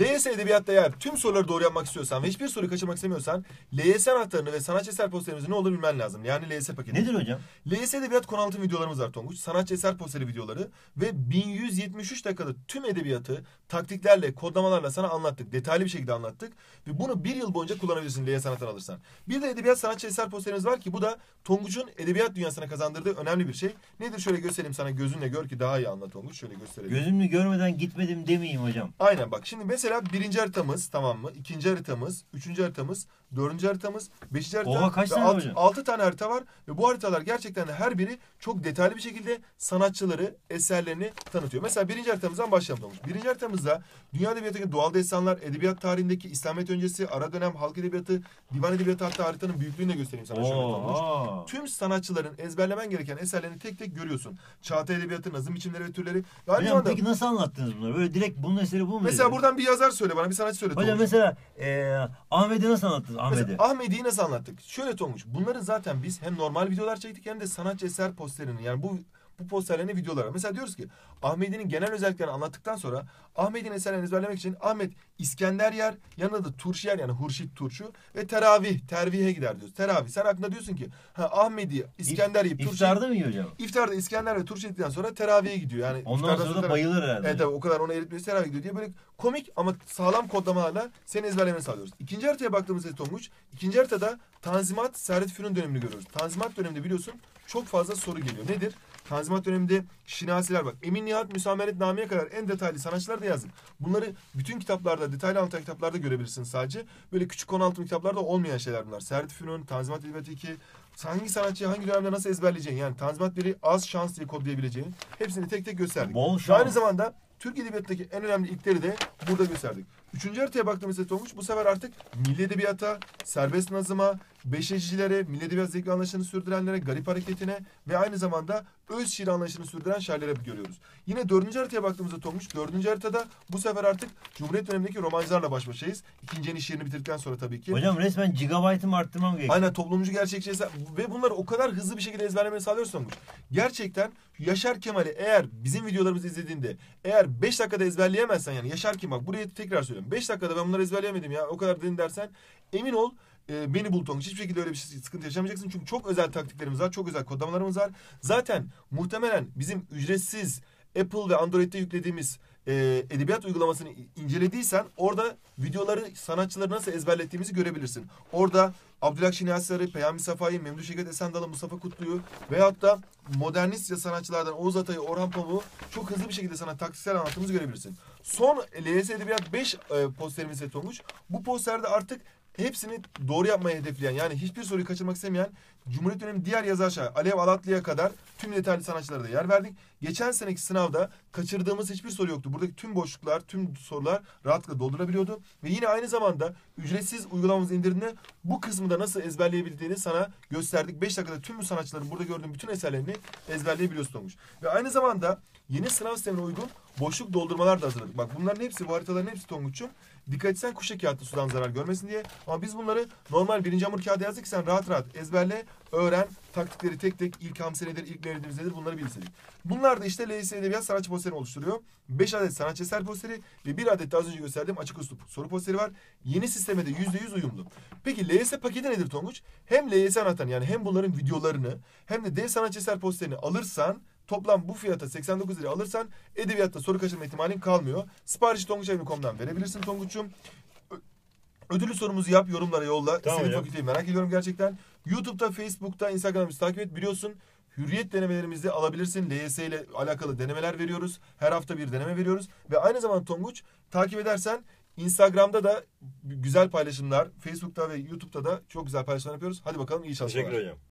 LYS Edebiyat'ta eğer tüm soruları doğru yapmak istiyorsan ve hiçbir soruyu kaçırmak istemiyorsan LYS anahtarını ve sanatçı eser posterimizi ne olur bilmen lazım. Yani LYS paketi. Nedir hocam? LYS Edebiyat konu anlatım videolarımız var Tonguç. Sanatçı eser posteri videoları ve 1173 dakikada tüm edebiyatı taktiklerle, kodlamalarla sana anlattık. Detaylı bir şekilde anlattık. Ve bunu bir yıl boyunca kullanabilirsin LYS anahtarı alırsan. Bir de edebiyat sanatçı eser posterimiz var ki bu da Tonguç'un edebiyat dünyasına kazandırdığı önemli bir şey. Nedir şöyle göstereyim sana gözünle gör ki daha iyi anlat Tonguç. Şöyle göstereyim. Gözümle görmeden gitmedim demeyeyim hocam. Aynen bak şimdi mesela birinci haritamız tamam mı? İkinci haritamız, üçüncü haritamız, dördüncü haritamız, beşinci harita. Oha, kaç tane alt- hocam? altı tane harita var ve bu haritalar gerçekten de her biri çok detaylı bir şekilde sanatçıları, eserlerini tanıtıyor. Mesela birinci haritamızdan başlayalım Tonguç. Birinci haritamızda dünya edebiyatındaki doğal destanlar, edebiyat tarihindeki İslamiyet öncesi, ara dönem, halk edebiyatı, divan edebiyatı hatta haritanın büyüklüğünü de göstereyim sana şöyle. Oo. Tüm sanatçıların ezberlemen gereken eserlerini tek tek görüyorsun. Çağatay Edebiyatı, nazım biçimleri ve türleri. Zamanda peki nasıl anlattınız bunları? Böyle direkt bunun eseri bu mu? mesela buradan bir yazar söyle bana, bir sanatçı söyle. Hocam Tonguç. mesela e, Ahmet'i nasıl anlattınız? Ahmet'i. Mesela nasıl anlattık? Şöyle Tonguç, bunları zaten biz hem normal videolar çektik hem de sanatçı eser posterini yani bu bu posterlerini videolara. Mesela diyoruz ki Ahmedi'nin genel özelliklerini anlattıktan sonra Ahmedi'nin eserlerini ezberlemek için Ahmet İskender yer, yanında da turşu yer yani Hurşit turşu ve teravih, tervihe gider diyoruz. Teravih. Sen aklında diyorsun ki ha Ahmedi, İskender yiyip turşu İftarda mı yiyor hocam? İftarda İskender ve turşu yedikten sonra teravihe gidiyor. Yani Ondan sonra teravih- bayılır herhalde. Evet tabii o kadar ona eritmesi teravih gidiyor diye böyle komik ama sağlam kodlamalarla seni ezberlemeni sağlıyoruz. İkinci haritaya baktığımızda Tonguç, ikinci haritada Tanzimat Servet Fünun dönemini görüyoruz. Tanzimat döneminde biliyorsun çok fazla soru geliyor. Nedir? Tanzimat döneminde şinasiler bak. Emin Nihat Müsameret Nami'ye kadar en detaylı sanatçılar da yazdım. Bunları bütün kitaplarda, detaylı anlatan kitaplarda görebilirsin sadece. Böyle küçük konu altı kitaplarda olmayan şeyler bunlar. Servet Fünun, Tanzimat Edebiyatı 2, hangi sanatçıyı hangi dönemde nasıl ezberleyeceğin yani Tanzimat biri az şans diye kodlayabileceğin hepsini tek tek gösterdik. Bol şans. aynı zamanda Türk Edebiyatı'ndaki en önemli ilkleri de burada gösterdik. Üçüncü haritaya baktığımızda Tonguç bu sefer artık milli edebiyata, serbest nazıma, beşecilere, milli edebiyat zevkli anlayışını sürdürenlere, garip hareketine ve aynı zamanda öz şiir anlayışını sürdüren şairlere görüyoruz. Yine dördüncü haritaya baktığımızda Tonguç, dördüncü haritada bu sefer artık Cumhuriyet dönemindeki romancılarla baş başayız. İkinci yeni şiirini bitirdikten sonra tabii ki. Hocam resmen gigabaytımı arttırmam gerekiyor. Aynen toplumcu gerçekçi ve bunları o kadar hızlı bir şekilde ezberlemeni sağlıyorsun Tonguç. Gerçekten Yaşar Kemal'i eğer bizim videolarımızı izlediğinde eğer 5 dakikada ezberleyemezsen yani Yaşar Kemal bak buraya tekrar söylüyorum. 5 dakikada ben bunları ezberleyemedim ya o kadar dedin dersen emin ol e, beni bul Tonguç. Hiçbir şekilde öyle bir şey, sıkıntı yaşamayacaksın. Çünkü çok özel taktiklerimiz var. Çok özel kodlamalarımız var. Zaten muhtemelen bizim ücretsiz Apple ve Android'de yüklediğimiz e, edebiyat uygulamasını incelediysen orada videoları sanatçıları nasıl ezberlettiğimizi görebilirsin. Orada Abdülhak Şinasar'ı, Peyami Safa'yı, Memduh Şevket Esendal'ı, Mustafa Kutlu'yu veyahut da modernist sanatçılardan Oğuz Atay'ı, Orhan Pamuk'u çok hızlı bir şekilde sana taktiksel anlattığımızı görebilirsin. Son LYS Edebiyat 5 e, posterimiz Tonguç. Bu posterde artık hepsini doğru yapmayı hedefleyen yani hiçbir soruyu kaçırmak istemeyen Cumhuriyet dönemi diğer yazar şair Alev Alatlı'ya kadar tüm detaylı sanatçılara da yer verdik. Geçen seneki sınavda kaçırdığımız hiçbir soru yoktu. Buradaki tüm boşluklar, tüm sorular rahatlıkla doldurabiliyordu. Ve yine aynı zamanda ücretsiz uygulamamızı indirdiğinde bu kısmı da nasıl ezberleyebildiğini sana gösterdik. 5 dakikada tüm bu sanatçıların burada gördüğün bütün eserlerini ezberleyebiliyorsun olmuş. Ve aynı zamanda yeni sınav sistemine uygun boşluk doldurmalar da hazırladık. Bak bunların hepsi, bu haritaların hepsi Tonguç'um. Dikkat etsen kuşa kağıtta sudan zarar görmesin diye. Ama biz bunları normal birinci hamur kağıda yazdık sen rahat rahat ezberle, öğren, taktikleri tek tek ilk hamse nedir, ilk neredimiz nedir bunları bilsedik. Bunlar da işte LYS Edebiyat sanatçı posterini oluşturuyor. 5 adet sanatçı eser posteri ve 1 adet de az önce gösterdiğim açık üslup soru posteri var. Yeni sisteme de %100 uyumlu. Peki LYS paketi nedir Tonguç? Hem LYS anahtarını yani hem bunların videolarını hem de dev sanatçı eser posterini alırsan Toplam bu fiyata 89 lira alırsan edebiyatta soru kaçırma ihtimalin kalmıyor. Siparişi tonguçevni.com'dan verebilirsin Tonguç'um. Ödülü sorumuzu yap, yorumlara yolla. Tamam Senin fakülteyi merak ediyorum gerçekten. YouTube'da, Facebook'ta, Instagram'da bizi takip et. Biliyorsun Hürriyet denemelerimizde alabilirsin. LYS ile alakalı denemeler veriyoruz. Her hafta bir deneme veriyoruz. Ve aynı zamanda Tonguç takip edersen Instagram'da da güzel paylaşımlar, Facebook'ta ve YouTube'da da çok güzel paylaşımlar yapıyoruz. Hadi bakalım iyi çalışmalar. Teşekkür hocam.